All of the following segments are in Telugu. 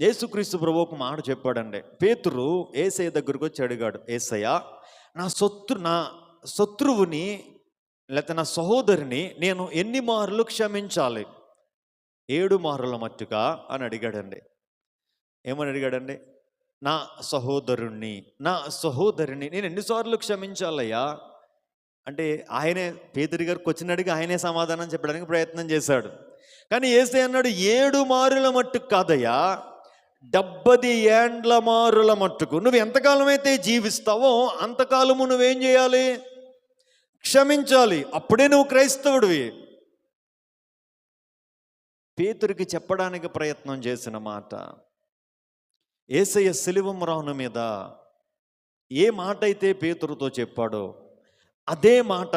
యేసుక్రీస్తు ప్రభు ఒక మాట చెప్పాడండి. పేతురు ఏసయ్య దగ్గరకు వచ్చి అడిగాడు ఏసయ్య నా శత్రు నా శత్రువుని లేకపోతే నా సహోదరిని నేను ఎన్ని మార్లు క్షమించాలి? ఏడు మార్ల మట్టుగా అని అడిగాడండి. ఏమని అడిగాడండి? నా సహోదరుణ్ణి నా సహోదరిని నేను ఎన్నిసార్లు క్షమించాలయ్యా? అంటే ఆయనే పేదరి గారికి వచ్చిన అడిగి ఆయనే సమాధానం చెప్పడానికి ప్రయత్నం చేశాడు. కానీ ఏసే అన్నాడు ఏడు మారుల మట్టుకు కాదయ్యా డెబ్బది ఏండ్ల మారుల మట్టుకు. నువ్వు ఎంతకాలం అయితే జీవిస్తావో అంతకాలము నువ్వేం చేయాలి? క్షమించాలి. అప్పుడే నువ్వు క్రైస్తవుడివి. పేతురికి చెప్పడానికి ప్రయత్నం చేసిన మాట. ఏసయ్య శిలువం రాను మీద ఏ మాట అయితే పేతురుతో చెప్పాడో అదే మాట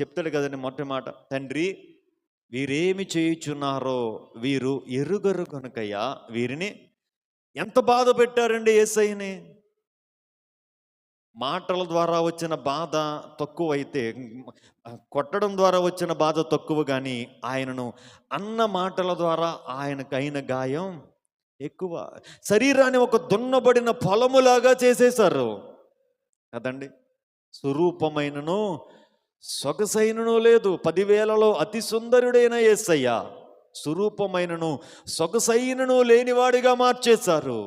చెప్తాడు కదండి మొట్ట మాట. తండ్రి వీరేమి చేయుచున్నారో వీరు ఎరుగరు కనుకయ్యా వీరిని ఎంత బాధ పెట్టారండి ఏసైని? మాటల ద్వారా వచ్చిన బాధ తక్కువ అయితే కొట్టడం ద్వారా వచ్చిన బాధ తక్కువ కానీ ఆయనను అన్న మాటల ద్వారా ఆయనకైన గాయం ఎక్కువ. శరీరాన్ని ఒక దున్నబడిన పొలములాగా చేసేశారు. కదండి? స్వరూపమైనను సొగసైనను లేదు. పదివేలలో అతి సుందరుడైన ఏసయ్యా. స్వరూపమైనను సొగసైనను లేనివాడిగా మార్చేశారు.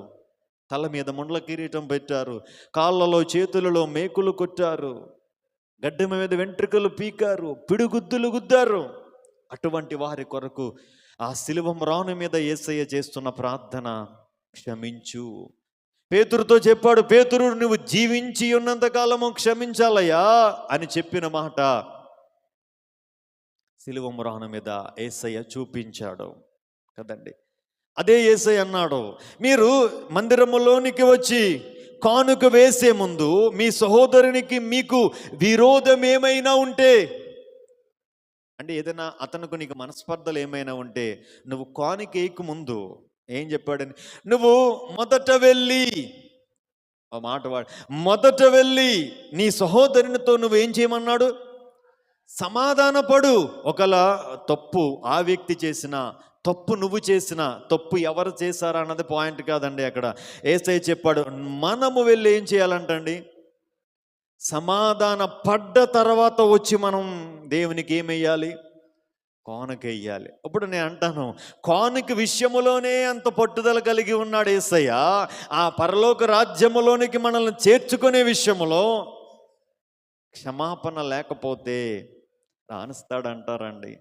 తల మీద ముండ్ల కిరీటం పెట్టారు. కాళ్ళలో చేతులలో మేకులు కొట్టారు. గడ్డ మీద వెంట్రుకలు పీకారు. పిడుగుద్దులు గుద్దారు. అటువంటి వారి కొరకు ఆ శిలువం రాను మీద యేసయ్య చేస్తున్న ప్రార్థన క్షమించు. పేతురుతో చెప్పాడు పేతురు నువ్వు జీవించి ఉన్నంత కాలము క్షమించాలయ్యా అని చెప్పిన మాట సిలువ మురాణ మీద ఏసయ్య చూపించాడు. కదండి? అదే ఏసై అన్నాడు మీరు మందిరములోనికి వచ్చి కానుక వేసే ముందు మీ సహోదరునికి మీకు విరోధం ఏమైనా ఉంటే అంటే ఏదైనా అతనికి నీకు మనస్పర్ధలు ఏమైనా ఉంటే నువ్వు కానుక ముందు ఏం చెప్పాడని నువ్వు మొదట వెళ్ళి మాట వాడు మొదట వెళ్ళి నీ సహోదరునితో నువ్వేం చేయమన్నాడు? సమాధానపడు. ఒకల తప్పు ఆ వ్యక్తి చేసిన తప్పు నువ్వు చేసిన తప్పు ఎవరు చేశారా అన్నది పాయింట్ కాదండి అక్కడ. ఏసై చెప్పాడు మనము వెళ్ళి ఏం చేయాలంటండి సమాధాన పడ్డ తర్వాత వచ్చి మనం దేవునికి ఏమెయ్యాలి కానుక వెయ్యాలి. ఇప్పుడు నేను అంటాను కానుక విషయములోనే అంత పట్టుదల కలిగి ఉన్నాడు ఏసయ్య. ఆ పరలోక రాజ్యములోనికి మనల్ని చేర్చుకునే విషయములో క్షమాపణ లేకపోతే రానిస్తాడంటారండి